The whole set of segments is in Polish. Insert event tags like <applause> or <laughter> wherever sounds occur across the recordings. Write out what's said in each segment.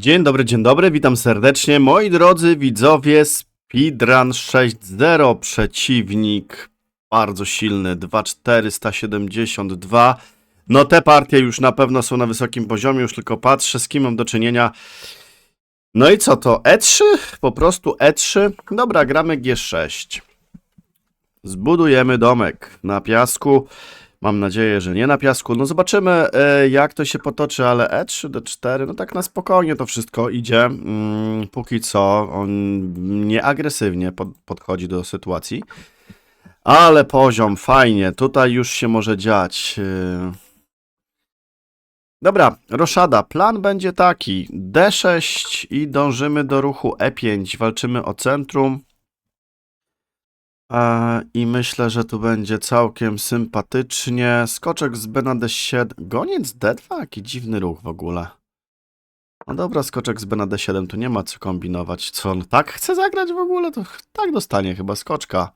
Dzień dobry, dzień dobry, witam serdecznie. Moi drodzy widzowie, Speedrun 6.0, przeciwnik bardzo silny, 2.472. No te partie już na pewno są na wysokim poziomie, już tylko patrzę z kim mam do czynienia. No i co to, E3? Po prostu E3? Dobra, gramy G6. Zbudujemy domek na piasku. Mam nadzieję, że nie na piasku. No zobaczymy, e, jak to się potoczy, ale E E3, D4, no tak na spokojnie to wszystko idzie. Mm, póki co on nieagresywnie pod, podchodzi do sytuacji. Ale poziom, fajnie, tutaj już się może dziać. e. Dobra, roszada. Plan będzie taki: D6 i dążymy do ruchu E5. Walczymy o centrum. I myślę, że tu będzie całkiem sympatycznie. Skoczek z B na D7. Goniec D2? Jaki dziwny ruch w ogóle. No dobra, skoczek z B na D7, tu nie ma co kombinować. Co on tak chce zagrać w ogóle? To tak dostanie chyba skoczka.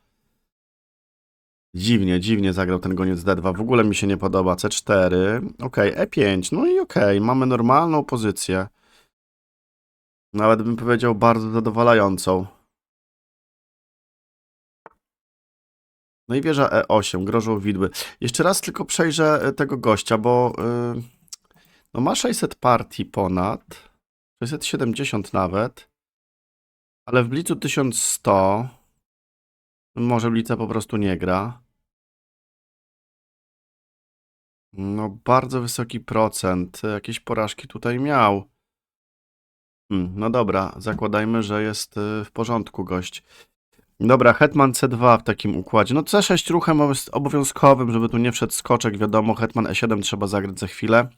Dziwnie, dziwnie zagrał ten goniec D2. W ogóle mi się nie podoba. C4. Okej, E5. No i okej, mamy normalną pozycję. Nawet bym powiedział bardzo zadowalającą. No i wieża E8, grożą widły. Jeszcze raz tylko przejrzę e, tego gościa, bo y, no ma 600 partii ponad, 670 nawet, ale w Blicu 1100, może Blica po prostu nie gra. No bardzo wysoki procent, jakieś porażki tutaj miał. Hmm, no dobra, zakładajmy, że jest w porządku gość. Dobra, hetman C2 w takim układzie. No C6 ruchem obowiązkowym, żeby tu nie wszedł skoczek, wiadomo, hetman E7 trzeba zagrać za chwilę.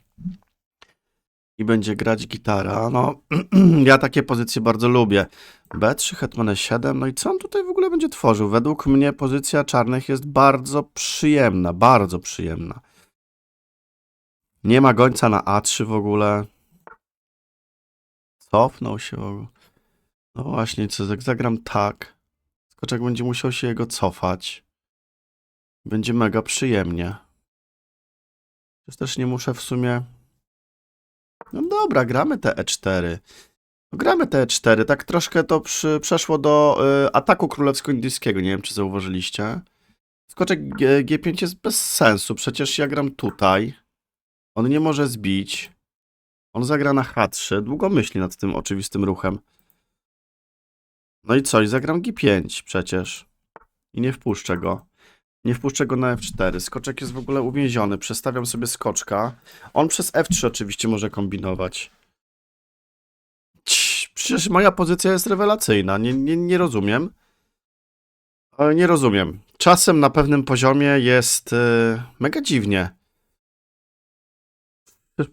I będzie grać gitara. No, <clears throat> ja takie pozycje bardzo lubię. B3, hetman E7, no i co on tutaj w ogóle będzie tworzył? Według mnie pozycja czarnych jest bardzo przyjemna, bardzo przyjemna. Nie ma gońca na A3 w ogóle. Cofnął się w ogóle. No właśnie, co, zagram tak... Skoczek będzie musiał się jego cofać. Będzie mega przyjemnie. Też też nie muszę w sumie... No dobra, gramy te E4. No, gramy te E4. Tak troszkę to przy, przeszło do y, ataku królewsko-indyjskiego. Nie wiem, czy zauważyliście. Skoczek G, G5 jest bez sensu. Przecież ja gram tutaj. On nie może zbić. On zagra na H3. Długo myśli nad tym oczywistym ruchem. No i co? I zagram G5 przecież. I nie wpuszczę go. Nie wpuszczę go na F4. Skoczek jest w ogóle uwięziony. Przestawiam sobie skoczka. On przez F3 oczywiście może kombinować. Przecież moja pozycja jest rewelacyjna. Nie, nie, nie rozumiem. Nie rozumiem. Czasem na pewnym poziomie jest yy, mega dziwnie.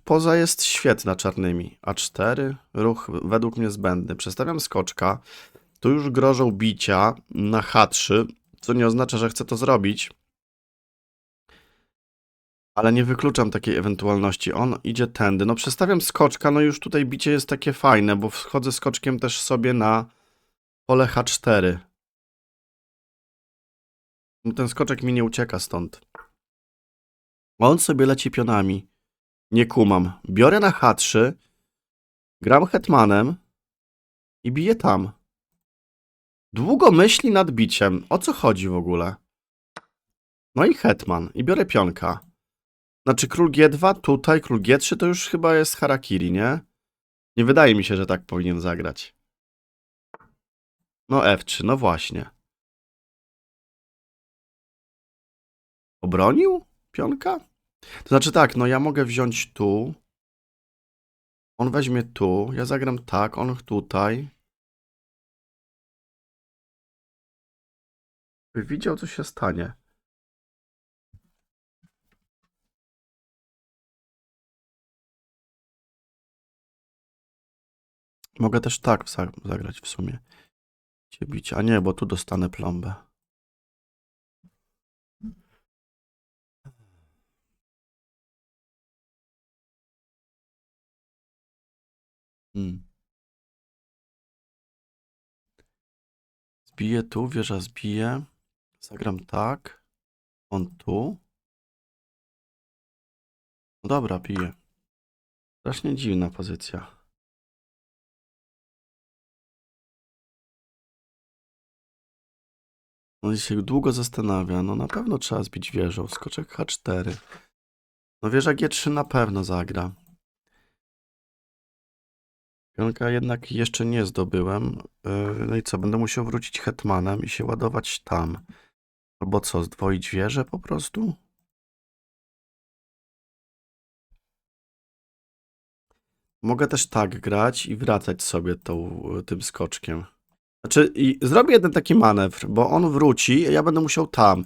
Poza jest świetna czarnymi. A4, ruch według mnie zbędny. Przestawiam skoczka. Tu już grożą bicia na H3, co nie oznacza, że chcę to zrobić. Ale nie wykluczam takiej ewentualności. On idzie tędy. No przestawiam skoczka, no już tutaj bicie jest takie fajne, bo wchodzę skoczkiem też sobie na pole H4. No Ten skoczek mi nie ucieka stąd. On sobie leci pionami. Nie kumam. Biorę na H3, gram hetmanem i biję tam. Długo myśli nad biciem. O co chodzi w ogóle? No i hetman. I biorę pionka. Znaczy król G2 tutaj, król G3 to już chyba jest harakiri, nie? Nie wydaje mi się, że tak powinien zagrać. No F3, no właśnie. Obronił pionka? To znaczy tak, no ja mogę wziąć tu. On weźmie tu, ja zagram tak, on tutaj. Widział, co się stanie. Mogę też tak za- zagrać w sumie. Cię. A nie, bo tu dostanę plombę. Hmm. Zbiję tu, wieża zbije. Zagram tak. On tu. No dobra, pije. Strasznie dziwna pozycja. On się długo zastanawia. No na pewno trzeba zbić wieżą. Skoczek H4. No wieża G3 na pewno zagra. Pionka jednak jeszcze nie zdobyłem. Yy, no i co, będę musiał wrócić hetmanem i się ładować tam. Albo co, zdwoić wieżę po prostu? Mogę też tak grać i wracać sobie tą, tym skoczkiem. Znaczy, i zrobię jeden taki manewr, bo on wróci, a ja będę musiał tam.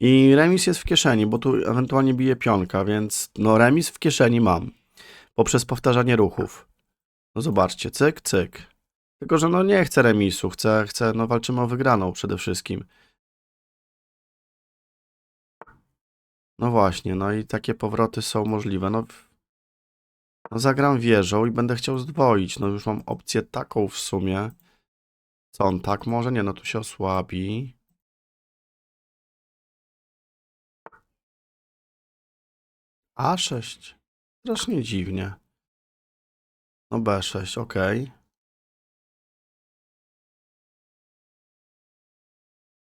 I remis jest w kieszeni, bo tu ewentualnie bije pionka, więc no remis w kieszeni mam. Poprzez powtarzanie ruchów. No zobaczcie, cyk, cyk. Tylko, że no nie chcę remisu, chcę, chcę, no walczymy o wygraną przede wszystkim. No właśnie, no i takie powroty są możliwe. No, no zagram wieżą i będę chciał zdwoić. No już mam opcję taką w sumie. Co on tak może? Nie, no tu się osłabi. A6. Strasznie dziwnie. No B6, okej.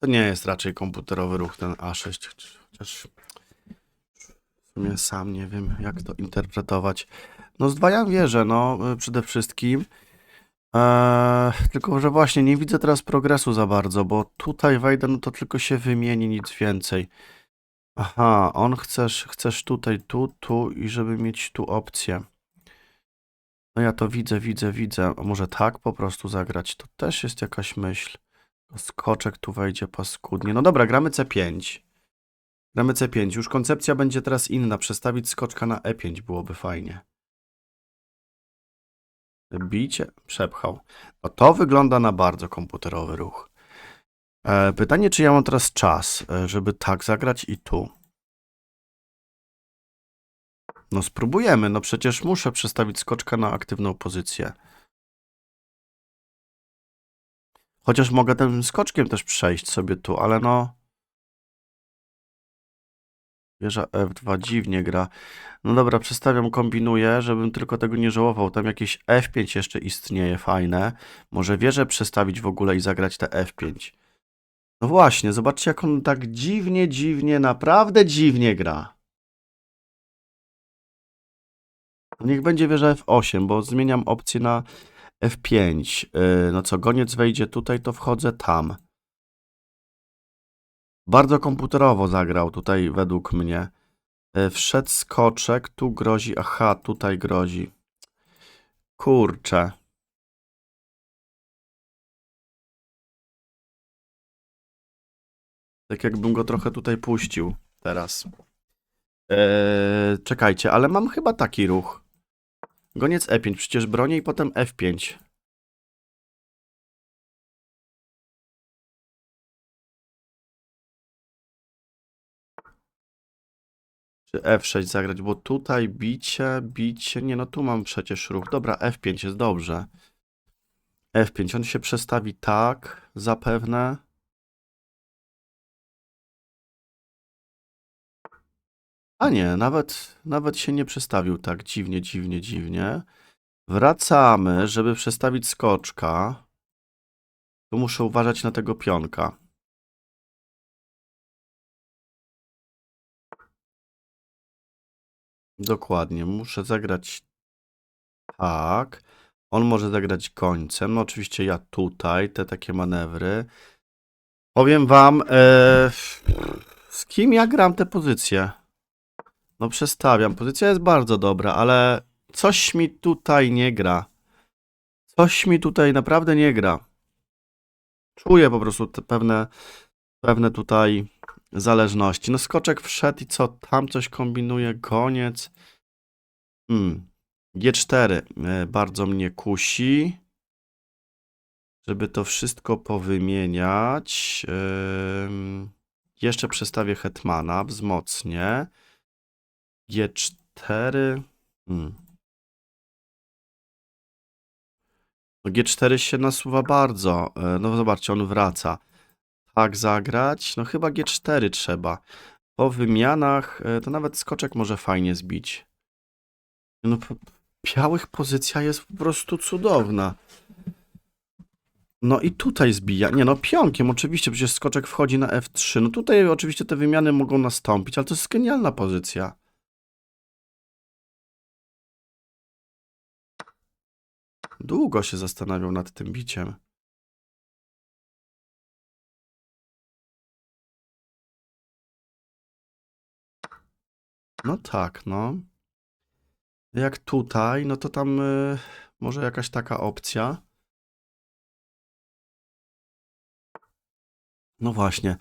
To nie jest raczej komputerowy ruch ten A6, chociaż w sumie sam nie wiem jak to interpretować. No zdwajam wieżę, no y, przede wszystkim. Eee, tylko, że właśnie nie widzę teraz progresu za bardzo, bo tutaj wejdę, no to tylko się wymieni, nic więcej. Aha, on chcesz, chcesz tutaj, tu, tu i żeby mieć tu opcję. No ja to widzę, widzę, widzę. A może tak po prostu zagrać? To też jest jakaś myśl. Skoczek tu wejdzie paskudnie. No dobra, gramy C5. Gramy C5. Już koncepcja będzie teraz inna. Przestawić skoczka na E5 byłoby fajnie. Bicie? Przepchał. No to wygląda na bardzo komputerowy ruch. E, pytanie, czy ja mam teraz czas, e, żeby tak zagrać i tu. No spróbujemy, no przecież muszę przestawić skoczka na aktywną pozycję. Chociaż mogę tym skoczkiem też przejść sobie tu, ale no... Wieża F2 dziwnie gra. No dobra, przestawiam, kombinuję, żebym tylko tego nie żałował. Tam jakieś F5 jeszcze istnieje, fajne. Może wieżę przestawić w ogóle i zagrać te F5. No właśnie, zobaczcie jak on tak dziwnie, dziwnie, naprawdę dziwnie gra. Niech będzie wieża F8, bo zmieniam opcję na F5. Yy, No co, goniec wejdzie tutaj, to wchodzę tam. Bardzo komputerowo zagrał tutaj według mnie. Yy, Wszedł skoczek, tu grozi, aha, tutaj grozi. Kurczę. Tak jakbym go trochę tutaj puścił teraz. Eee, czekajcie, ale mam chyba taki ruch. Goniec E5, przecież bronię i potem F5. Czy F6 zagrać, bo tutaj bicie, bicie, nie no tu mam przecież ruch. Dobra, F5 jest dobrze. F5, on się przestawi tak, zapewne. A nie, nawet, nawet się nie przestawił tak dziwnie, dziwnie, dziwnie. Wracamy, żeby przestawić skoczka. Tu muszę uważać na tego pionka. Dokładnie, muszę zagrać tak. On może zagrać końcem. No oczywiście ja tutaj, te takie manewry. Powiem wam, e, z kim ja gram te pozycje? No przestawiam. Pozycja jest bardzo dobra, ale coś mi tutaj nie gra. Coś mi tutaj naprawdę nie gra. Czuję po prostu pewne, pewne tutaj zależności. No skoczek wszedł i co? Tam coś kombinuje, koniec. Hmm. G4 e, bardzo mnie kusi. Żeby to wszystko powymieniać. Ym, jeszcze przestawię hetmana, wzmocnię. G4. Hmm. No G4 się nasuwa bardzo. E, No zobaczcie, on wraca. Tak zagrać? No chyba G4 trzeba. Po wymianach e, to nawet skoczek może fajnie zbić. No po białych pozycja jest po prostu cudowna. No i tutaj zbija. Nie no, pionkiem oczywiście, przecież skoczek wchodzi na F3. No tutaj oczywiście te wymiany mogą nastąpić, ale to jest genialna pozycja. Długo się zastanawiał nad tym biciem. No tak, no. Jak tutaj, no to tam y, może jakaś taka opcja. No właśnie.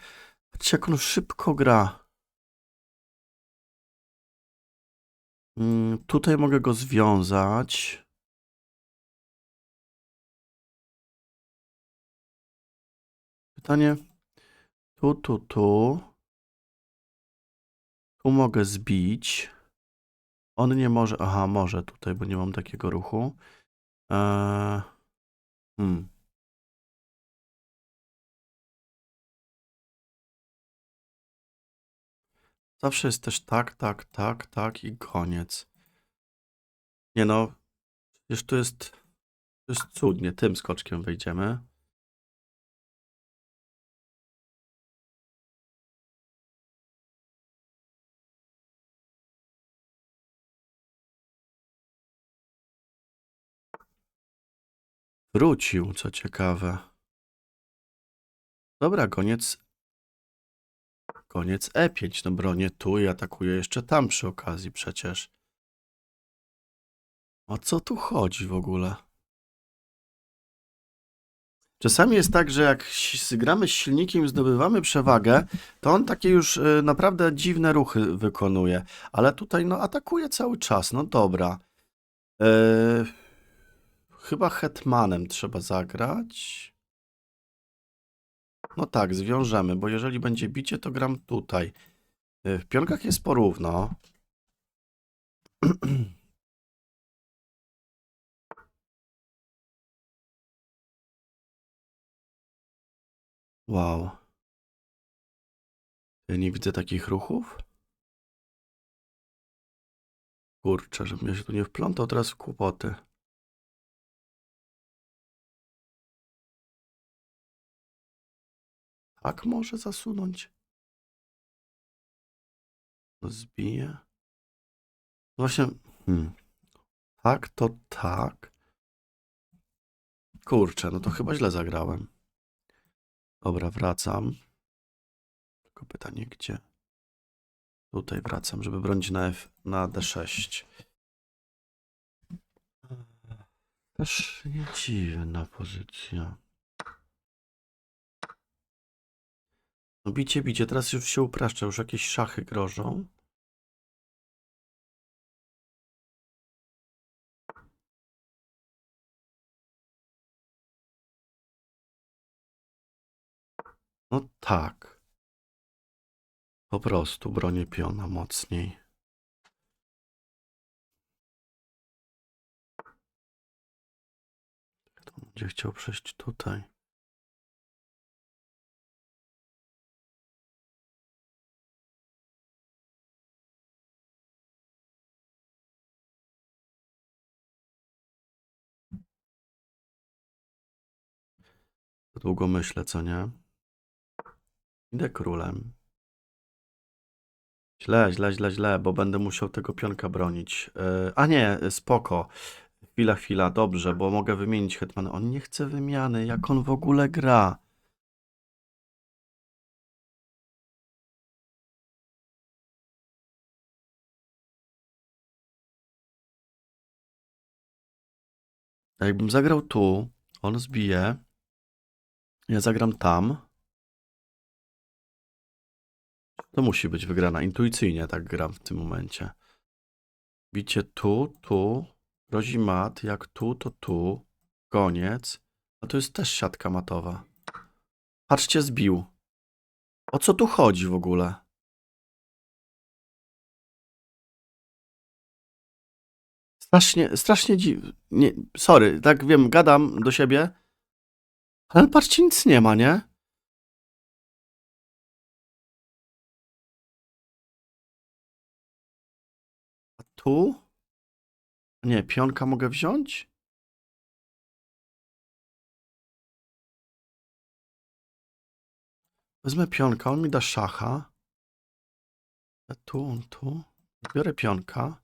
Patrzcie, jak on szybko gra. Mm, tutaj mogę go związać. Pytanie. Tu, tu, tu. Tu mogę zbić. On nie może. Aha, może tutaj, bo nie mam takiego ruchu. Eee, hmm. Zawsze jest też tak, tak, tak, tak i koniec. Nie no, przecież tu jest, to jest cudnie. Tym skoczkiem wyjdziemy. Wrócił, co ciekawe. Dobra, koniec. Koniec E5. No bronię tu i atakuję jeszcze tam przy okazji przecież. O co tu chodzi w ogóle? Czasami jest tak, że jak gramy z silnikiem zdobywamy przewagę, to on takie już y, naprawdę dziwne ruchy wykonuje. Ale tutaj no atakuje cały czas. No dobra. E, chyba hetmanem trzeba zagrać. No tak, zwiążemy, bo jeżeli będzie bicie, to gram tutaj. Y, W pionkach jest porówno. <clears throat> Wow. Ja nie widzę takich ruchów. Kurczę, żebym ja się tu nie wplątał teraz w kłopoty. Tak może zasunąć. To Zbije. No Właśnie. Hmm. Tak, to tak. Kurczę, no to chyba źle zagrałem. Dobra, wracam. Tylko pytanie, gdzie? Tutaj wracam, żeby bronić na, F, na D6. Też nie dziwna pozycja. No bicie, bicie, teraz już się upraszcza, już jakieś szachy grożą. No tak. Po prostu bronię piona mocniej. Będzie chciał przejść tutaj? Długo myślę, co nie? Idę królem. Źle, źle, źle, źle, bo będę musiał tego pionka bronić. Yy, a nie, spoko. Chwila, chwila, dobrze, bo mogę wymienić hetmana. On nie chce wymiany, jak on w ogóle gra. Jakbym zagrał tu, on zbije. Ja zagram tam. To musi być wygrana. Intuicyjnie tak gram w tym momencie. Bicie tu, tu. Grozi mat. Jak tu, to tu. Koniec. A to jest też siatka matowa. Patrzcie, zbił. O co tu chodzi w ogóle? Strasznie, strasznie dziwne. Nie, sorry, tak wiem, gadam do siebie. Ale patrzcie, nic nie ma, nie? A tu? Nie, pionka mogę wziąć? Wezmę pionka, on mi da szacha. Ja tu, on tu. Biorę pionka.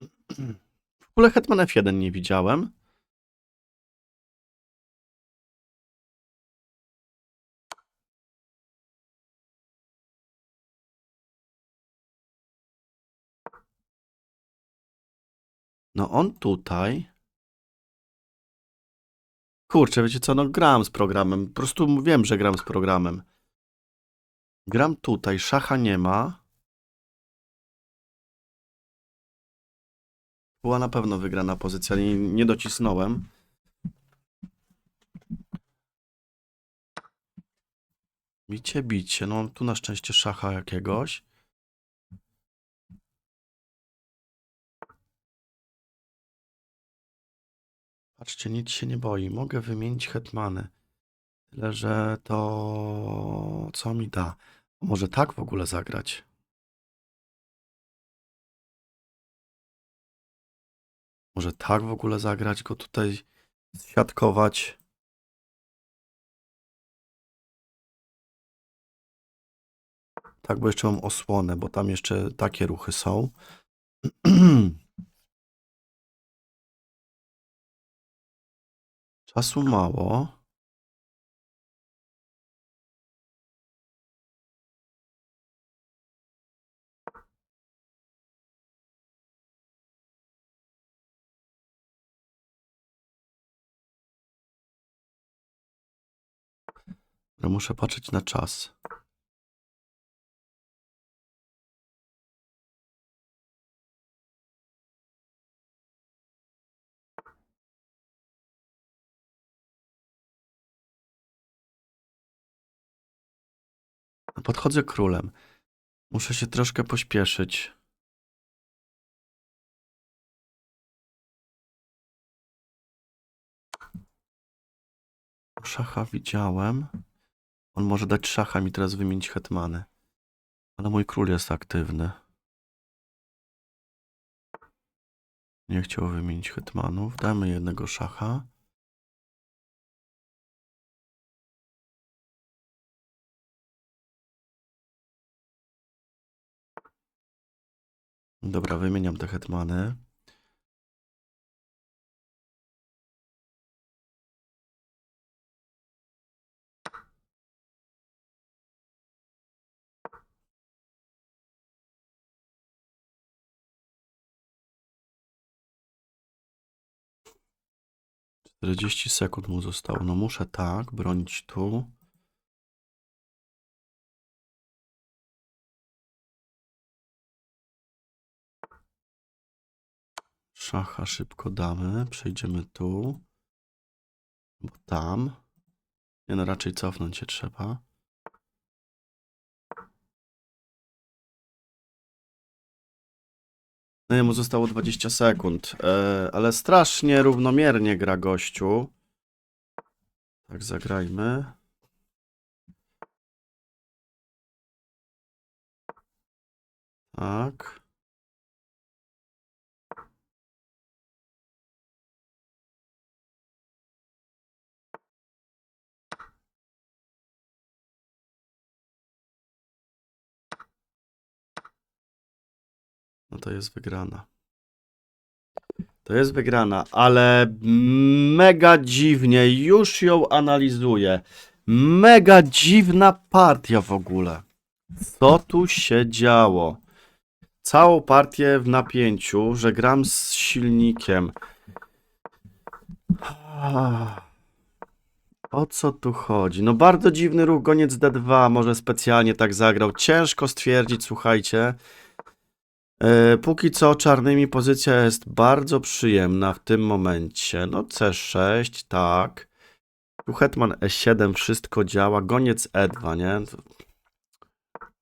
<clears throat> W ogóle Hetman F1 nie widziałem. No on tutaj. Kurczę, wiecie co, no gram z programem. Po prostu wiem, że gram z programem. Gram tutaj, szacha nie ma. Była na pewno wygrana pozycja, nie, nie docisnąłem. Bicie, bicie. No tu na szczęście szacha jakiegoś. Patrzcie, nic się nie boi. Mogę wymienić hetmany. Tyle, że to co mi da? Może tak w ogóle zagrać? Może tak w ogóle zagrać, go tutaj świadkować. Tak, bo jeszcze mam osłonę, bo tam jeszcze takie ruchy są. <clears throat> Czasu mało. Muszę patrzeć na czas. Podchodzę królem. Muszę się troszkę pośpieszyć. Szacha widziałem. On może dać szacha mi teraz wymienić hetmany. Ale mój król jest aktywny. Nie chciał wymienić hetmanów. Damy jednego szacha. Dobra, wymieniam te hetmany. Czterdzieści sekund mu zostało. No muszę tak, bronić tu. Szacha szybko damy. Przejdziemy tu. Bo tam. Nie no, raczej cofnąć się trzeba. No jemu zostało 20 sekund. E, ale strasznie równomiernie gra gościu. Tak, zagrajmy. Tak. To jest wygrana. To jest wygrana, ale mega dziwnie, już ją analizuję. Mega dziwna partia w ogóle. Co tu się działo? Całą partię w napięciu, że gram z silnikiem. O co tu chodzi? No bardzo dziwny ruch, goniec D2, może specjalnie tak zagrał. Ciężko stwierdzić, słuchajcie. E, Póki co czarnymi pozycja jest bardzo przyjemna w tym momencie. No C6, tak. Tu hetman E7, wszystko działa. Goniec E2, nie?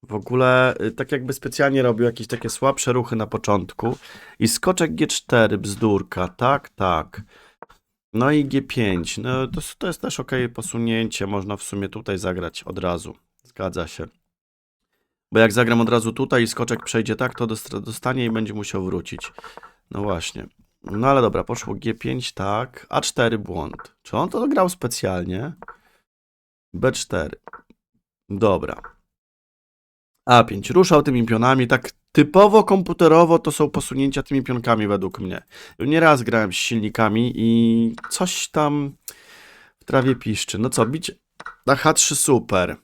W ogóle y, tak jakby specjalnie robił jakieś takie słabsze ruchy na początku. I skoczek G4, bzdurka, tak, tak. No i G5, no to, to jest też ok posunięcie. Można w sumie tutaj zagrać od razu. Zgadza się. Bo jak zagram od razu tutaj i skoczek przejdzie tak, to dost- dostanie i będzie musiał wrócić. No właśnie. No ale dobra, poszło G5, tak. A4 błąd. Czy on to grał specjalnie? B4. Dobra. A5 ruszał tymi pionami, tak typowo komputerowo to są posunięcia tymi pionkami według mnie. Nieraz grałem z silnikami i coś tam w trawie piszczy. No co, bić na H3 super.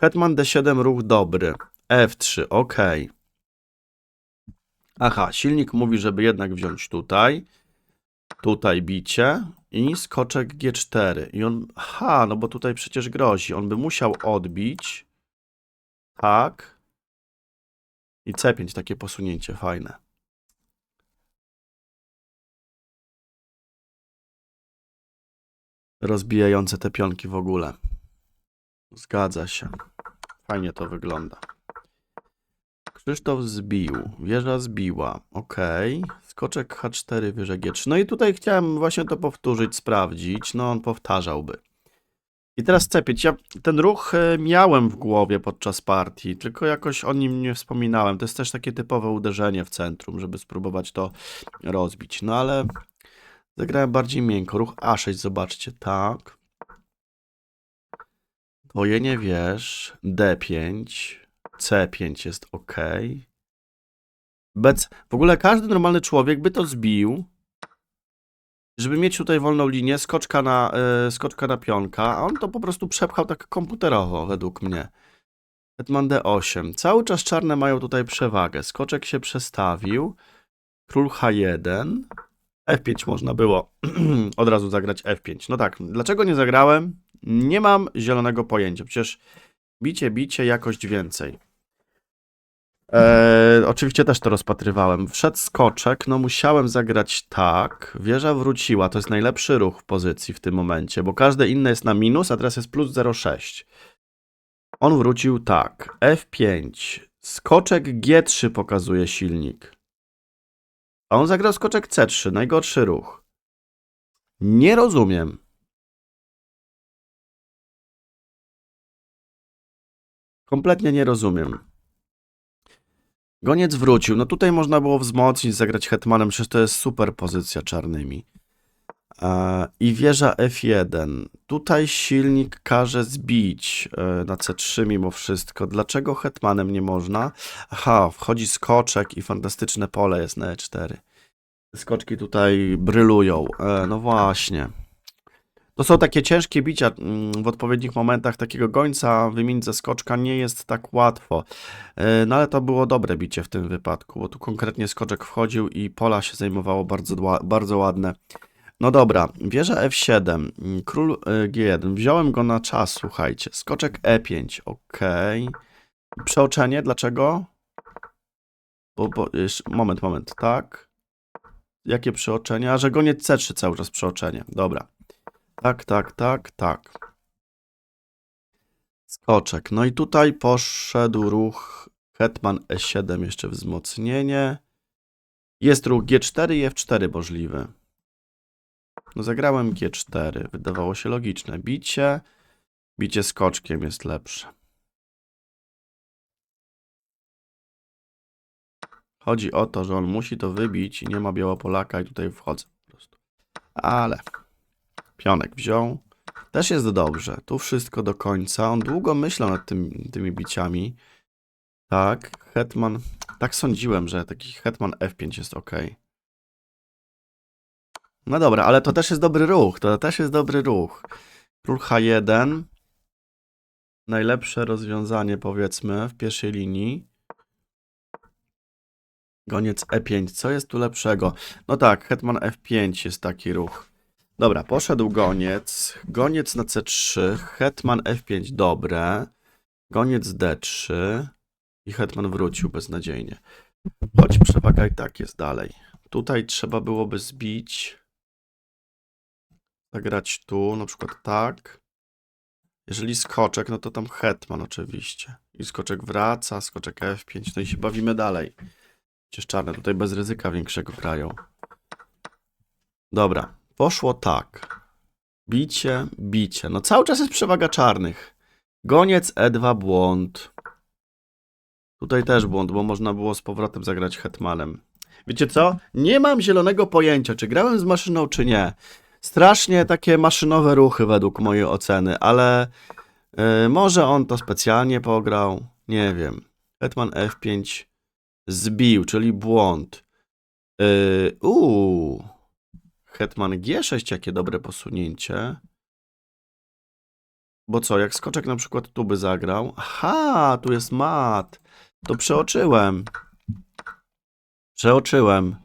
Hetman D7 ruch dobry. F3, ok. Aha, silnik mówi, żeby jednak wziąć tutaj. Tutaj bicie i skoczek G4. I on, aha, no bo tutaj przecież grozi. On by musiał odbić. Tak. I C5, takie posunięcie fajne. Rozbijające te pionki w ogóle. Zgadza się. Fajnie to wygląda. Krzysztof zbił. Wieża zbiła. Ok. Skoczek H4, wieża G3. No i tutaj chciałem właśnie to powtórzyć, sprawdzić. No on powtarzałby. I teraz C5. Ja ten ruch e, miałem w głowie podczas partii, tylko jakoś o nim nie wspominałem. To jest też takie typowe uderzenie w centrum, żeby spróbować to rozbić. No ale zagrałem bardziej miękko. Ruch A6, zobaczcie, tak. Dwojenie wież, D5, C5 jest ok. Bec, w ogóle każdy normalny człowiek by to zbił, żeby mieć tutaj wolną linię, skoczka na, e, skoczka na pionka, a on to po prostu przepchał tak komputerowo, według mnie. Hetman D8. Cały czas czarne mają tutaj przewagę. Skoczek się przestawił. Król H1. F5 można było <clears throat> od razu zagrać F5. No tak, dlaczego nie zagrałem? Nie mam zielonego pojęcia. Przecież bicie, bicie, jakość więcej. Eee, oczywiście też to rozpatrywałem. Wszedł skoczek, no musiałem zagrać tak. Wieża wróciła, to jest najlepszy ruch w pozycji w tym momencie, bo każde inne jest na minus, a teraz jest plus 0,6. On wrócił tak. F5. Skoczek G3 pokazuje silnik. A on zagrał skoczek C3, najgorszy ruch. Nie rozumiem. Kompletnie nie rozumiem. Goniec wrócił. No tutaj można było wzmocnić, zagrać hetmanem, przecież to jest super pozycja czarnymi. I wieża F1. Tutaj silnik każe zbić e, na C3 mimo wszystko. Dlaczego hetmanem nie można? Aha, wchodzi skoczek i fantastyczne pole jest na E4. Skoczki tutaj brylują. E, no właśnie. To są takie ciężkie bicia mm, w odpowiednich momentach. Takiego gońca wymienić ze skoczka nie jest tak łatwo. E, No ale to było dobre bicie w tym wypadku, bo tu konkretnie skoczek wchodził i pola się zajmowało bardzo, bardzo ładne. No dobra, wieża F7, mm, król e, G1. Wziąłem go na czas, słuchajcie. Skoczek E5, ok. Przeoczenie, dlaczego? Bo, bo, moment, moment, tak. Jakie przeoczenia? A że goniec C3 cały czas przeoczenie. Dobra. Tak, tak, tak, tak. Skoczek. No i tutaj poszedł ruch Hetman E7, jeszcze wzmocnienie. Jest ruch G4 i F4 możliwy. No zagrałem G4. Wydawało się logiczne. Bicie. Bicie skoczkiem jest lepsze. Chodzi o to, że on musi to wybić i nie ma Białopolaka i tutaj wchodzę po prostu. Ale pionek wziął. Też jest dobrze. Tu wszystko do końca. On długo myślał nad tym, tymi biciami. Tak, hetman. Tak sądziłem, że taki hetman F5 jest ok. No dobra, ale to też jest dobry ruch. To też jest dobry ruch. Król H1. Najlepsze rozwiązanie, powiedzmy, w pierwszej linii. Goniec E5. Co jest tu lepszego? No tak, hetman F5 jest taki ruch. Dobra, poszedł goniec. Goniec na C3. Hetman F5 dobre. Goniec D3. I hetman wrócił beznadziejnie. Choć przewaga i tak jest dalej. Tutaj trzeba byłoby zbić. Zagrać tu, na przykład tak. Jeżeli skoczek, no to tam hetman oczywiście. I skoczek wraca, skoczek F5. No i się bawimy dalej. Przecież czarne tutaj bez ryzyka większego grają. Dobra, poszło tak. Bicie, bicie. No cały czas jest przewaga czarnych. Goniec E2 błąd. Tutaj też błąd, bo można było z powrotem zagrać hetmanem. Wiecie co? Nie mam zielonego pojęcia, czy grałem z maszyną, czy nie. Strasznie takie maszynowe ruchy według mojej oceny, ale E, może on to specjalnie pograł, nie wiem. Hetman F5 zbił, czyli błąd. Uuu. Hetman G6, jakie dobre posunięcie. Bo co, jak skoczek na przykład tu by zagrał. Aha, tu jest mat. To przeoczyłem. Przeoczyłem.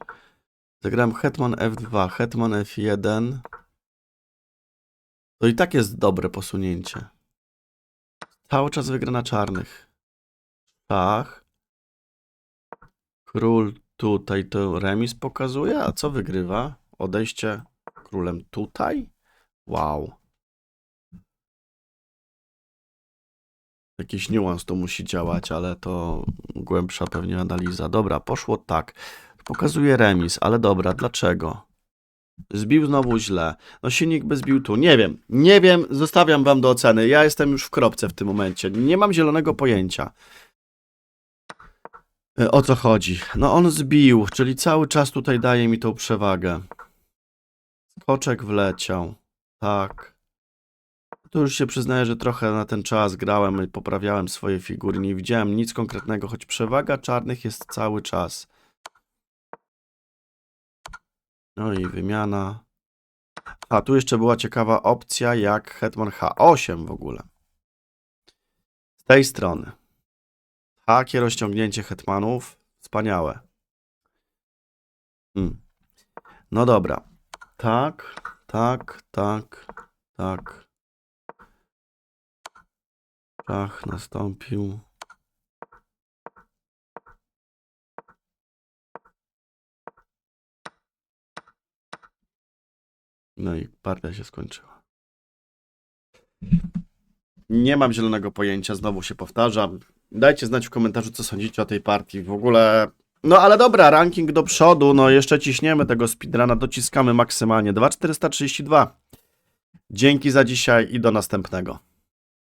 Zagrałem Hetman F2, Hetman F1. To i tak jest dobre posunięcie. Cały czas wygra na czarnych. Szach. Król tutaj to remis pokazuje, a co wygrywa? Odejście królem tutaj? Wow. Jakiś niuans to musi działać, ale to głębsza pewnie analiza. Dobra, poszło tak. Pokazuje remis, ale dobra, dlaczego? Zbił znowu źle. No silnik by zbił tu. Nie wiem. Nie wiem, zostawiam wam do oceny. Ja jestem już w kropce w tym momencie. Nie mam zielonego pojęcia. E, O co chodzi? No on zbił, czyli cały czas tutaj daje mi tą przewagę. Skoczek wleciał. Tak. Tu już się przyznaję, że trochę na ten czas grałem i poprawiałem swoje figury. Nie widziałem nic konkretnego, choć przewaga czarnych jest cały czas. No i wymiana. A tu jeszcze była ciekawa opcja jak Hetman H8 w ogóle. Z tej strony. Takie rozciągnięcie hetmanów. Wspaniałe. Hmm. No dobra. Tak, tak, tak, tak. Szach nastąpił. No i partia się skończyła. Nie mam zielonego pojęcia, znowu się powtarzam. Dajcie znać w komentarzu, co sądzicie o tej partii. W ogóle. No ale dobra, ranking do przodu. No jeszcze ciśniemy tego speedruna, dociskamy maksymalnie. 2,432. Dzięki za dzisiaj i do następnego.